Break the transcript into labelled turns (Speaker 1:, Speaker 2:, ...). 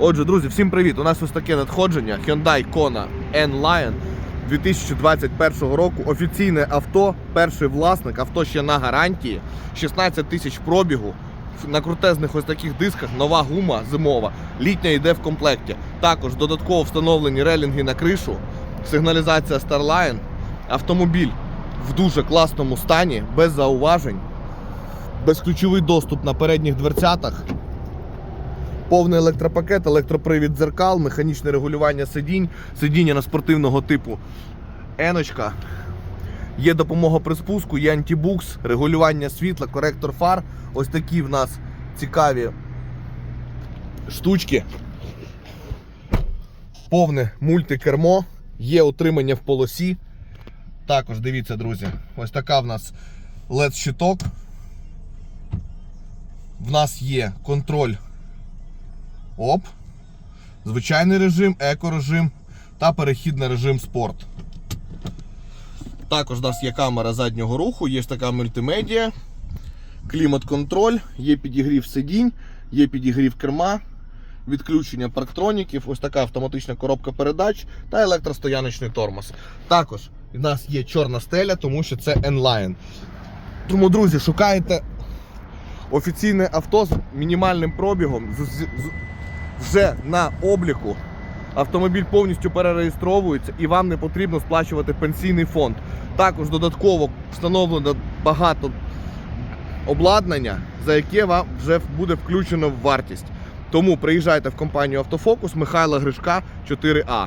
Speaker 1: Отже, друзі, всім привіт! У нас ось таке надходження Hyundai Kona N-Line 2021 року. Офіційне авто, перший власник, авто ще на гарантії, 16 тисяч пробігу. На крутезних ось таких дисках нова гума зимова, літня йде в комплекті. Також додатково встановлені релінги на кришу, сигналізація Starline, автомобіль в дуже класному стані, без зауважень, безключовий доступ на передніх дверцятах. Повний електропакет, електропривід дзеркал, механічне регулювання сидінь, сидіння на спортивного типу еночка. Є допомога при спуску, є антибукс, регулювання світла, коректор фар. Ось такі в нас цікаві штучки. Повне мультикермо, є утримання в полосі. Також дивіться, друзі, ось така в нас LED-щиток. В нас є контроль Оп. Звичайний режим, екорежим та перехід на режим спорт. Також у нас є камера заднього руху, є така мультимедіа, клімат-контроль, є підігрів сидінь, є підігрів керма, відключення парктроніків, ось така автоматична коробка передач та електростояночний тормоз. Також у нас є чорна стеля, тому що це N-Line. Тому, друзі, шукаєте офіційне авто з мінімальним пробігом, з- вже на обліку. Автомобіль повністю перереєстровується і вам не потрібно сплачувати пенсійний фонд. Також додатково встановлено багато обладнання, за яке вам вже буде включено в вартість. Тому приїжджайте в компанію Автофокус Михайла Гришка 4А.